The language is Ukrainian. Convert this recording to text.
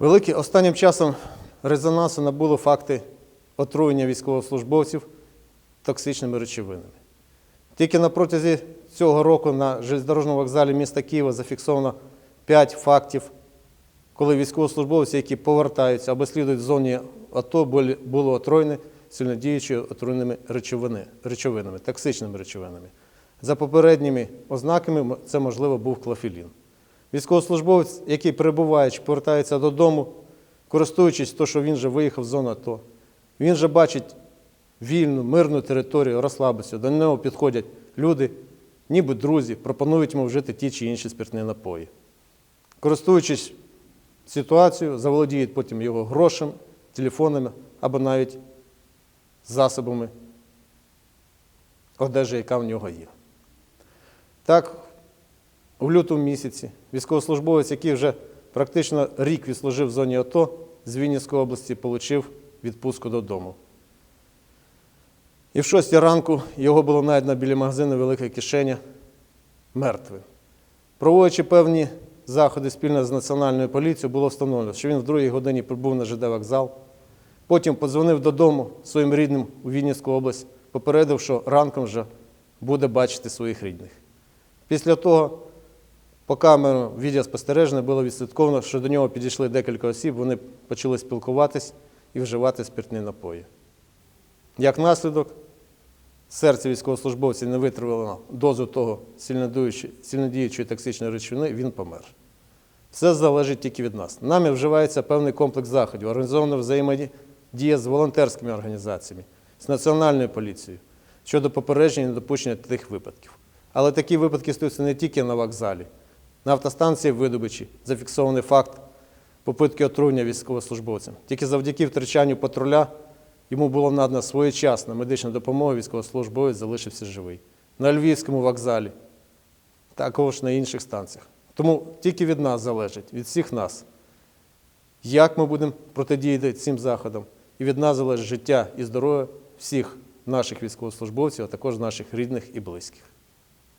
Великі останнім часом резонансу набули факти отруєння військовослужбовців токсичними речовинами. Тільки на протязі цього року на железнодорожному вокзалі міста Києва зафіксовано 5 фактів, коли військовослужбовці, які повертаються або слідують в зоні АТО, були, отруєні сильнодіючими отруєними речовини, речовинами, токсичними речовинами. За попередніми ознаками це, можливо, був клофелін. Військовослужбовець, який перебуваючи, повертається додому, користуючись то, що він вже виїхав з зони АТО, він вже бачить вільну, мирну територію, розслабиться. До нього підходять люди, ніби друзі, пропонують йому вжити ті чи інші спиртні напої. Користуючись ситуацією, заволодіють потім його грошем, телефонами або навіть засобами одежі, яка в нього є. Так, у лютому місяці військовослужбовець, який вже практично рік відслужив в зоні АТО з Вінницької області, отримав відпустку додому. І в 6 ранку його було знайдено біля магазину Велика кишеня мертвим. Проводячи певні заходи спільно з Національною поліцією, було встановлено, що він в другій годині прибув на ЖД вокзал. Потім подзвонив додому своїм рідним у Вінницьку область, попередив, що ранком вже буде бачити своїх рідних. Після того, по камерам відеоспостереження було відслідковано, що до нього підійшли декілька осіб, вони почали спілкуватись і вживати спиртні напої. Як наслідок, серце військовослужбовця не витримало дозу того сильнодіючої, токсичної речовини, він помер. Все залежить тільки від нас. Нами вживається певний комплекс заходів, організована взаємодія з волонтерськими організаціями, з національною поліцією щодо попередження і недопущення тих випадків. Але такі випадки стаються не тільки на вокзалі. На автостанції видобичі зафіксований факт попитки отруєння військовослужбовцям. Тільки завдяки втрачанню патруля йому було надана своєчасна медична допомога, військовослужбовець залишився живий. На Львівському вокзалі, також на інших станціях. Тому тільки від нас залежить, від всіх нас, як ми будемо протидіяти цим заходам, і від нас залежить життя і здоров'я всіх наших військовослужбовців, а також наших рідних і близьких.